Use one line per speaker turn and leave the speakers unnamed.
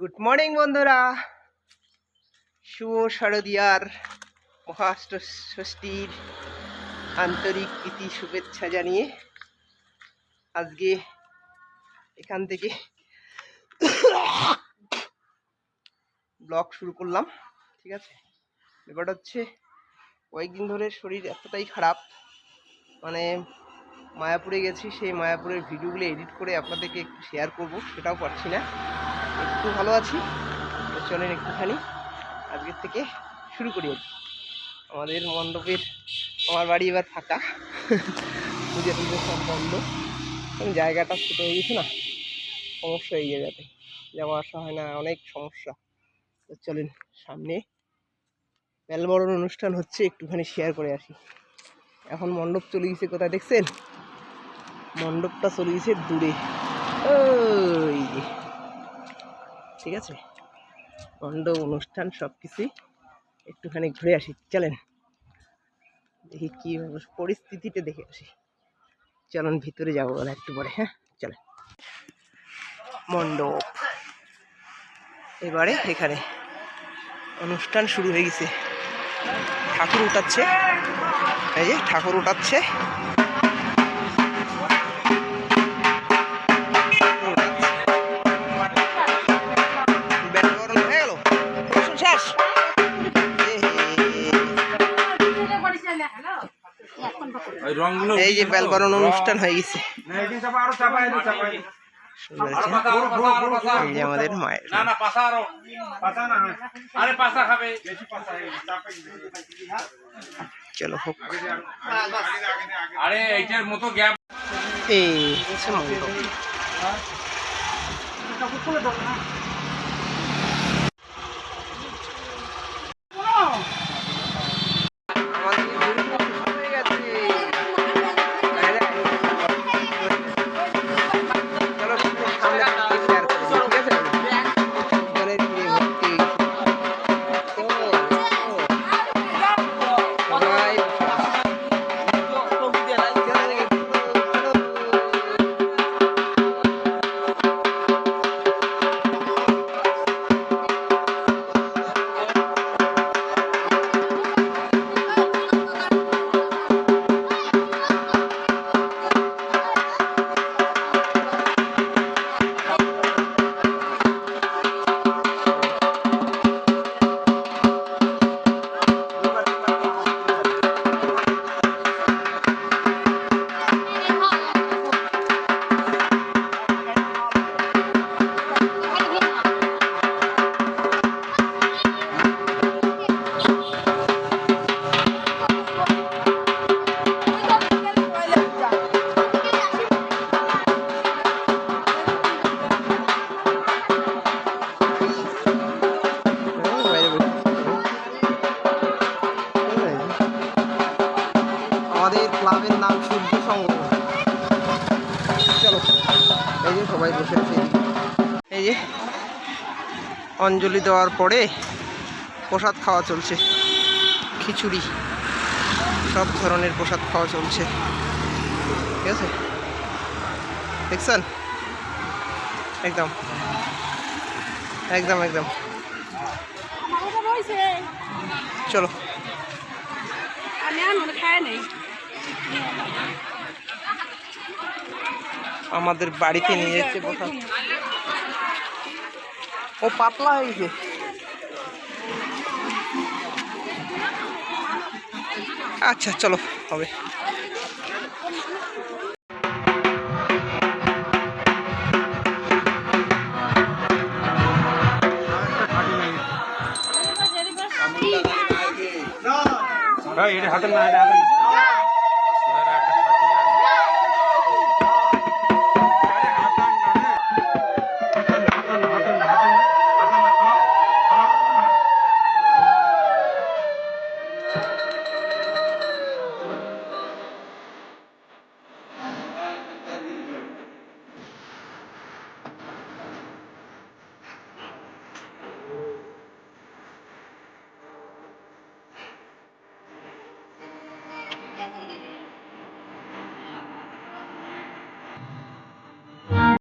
Good morning বন্ধুরা। শুভ শারদিয়ার মহাষ্ট্র ষষ্ঠীর আন্তরিক প্রীতি, শুভেচ্ছা জানিয়ে আজকে এখান থেকে ব্লগ শুরু করলাম, ঠিক আছে? ব্যাপারটা হচ্ছে, কয়েকদিন ধরে শরীর এতটাই খারাপ মানে মায়াপুরে গেছি, সেই মায়াপুরের ভিডিওগুলো এডিট করে আপনাদেরকে একটু শেয়ার করব, সেটাও পারছি না। একটু ভালো আছি। চলেন একটুখানি আজকের থেকে শুরু করি আমাদের মণ্ডপের, আমার বাড়ি এবার ফাঁকা। পুজো টুজো সব বন্ধ। জায়গাটা ছোটো হয়ে গেছে না, সমস্যা এই জায়গাতে। যাওয়া আসা হয় না, অনেক সমস্যা। তো চলেন সামনে। মেলবরণ অনুষ্ঠান হচ্ছে, একটুখানি শেয়ার করে আসি। এখন মণ্ডপ চলে গেছে কোথায় দেখছেন? মণ্ডপটা চলে গেছে দূরে। ওই যে। ঠিক আছে? মণ্ডপ অনুষ্ঠান সব কিছুই একটুখানি ঘুরে আসি, চলেন। দেখি কি পরিস্থিতিটা দেখে আসি। চলুন, ভিতরে যাব একটু পরে হ্যাঁ? চলেন। মণ্ডপ। এবারে এখানে অনুষ্ঠান শুরু হয়ে গেছে। ঠাকুর উঠাচ্ছে। এই যে ঠাকুর উঠাচ্ছে। এই যে বেলবরণ অনুষ্ঠান হয়ে গেছে। আমাদের মায়ের।
না না পাতা আরও। পাতা না আরে পাতা খাবে। বেশি পাতা
চলো হোক।
আরে এইটার মতো গ্যাপ।
এই হচ্ছে এই যে সবাই বসে আছে। এই যে অঞ্জলি দেওয়ার পরে প্রসাদ খাওয়া চলছে। খিচুড়ি। সব ধরনের প্রসাদ খাওয়া চলছে। ঠিক আছে? দেখছেন? একদম। একদম একদম। চলো।
খায় নেই।
আমাদের বাড়িতে নিয়ে যাচ্ছে প্রসাদ ও পাতলা হয়ে গেছে। আচ্ছা চলো, হবে।
এটা হাতের না।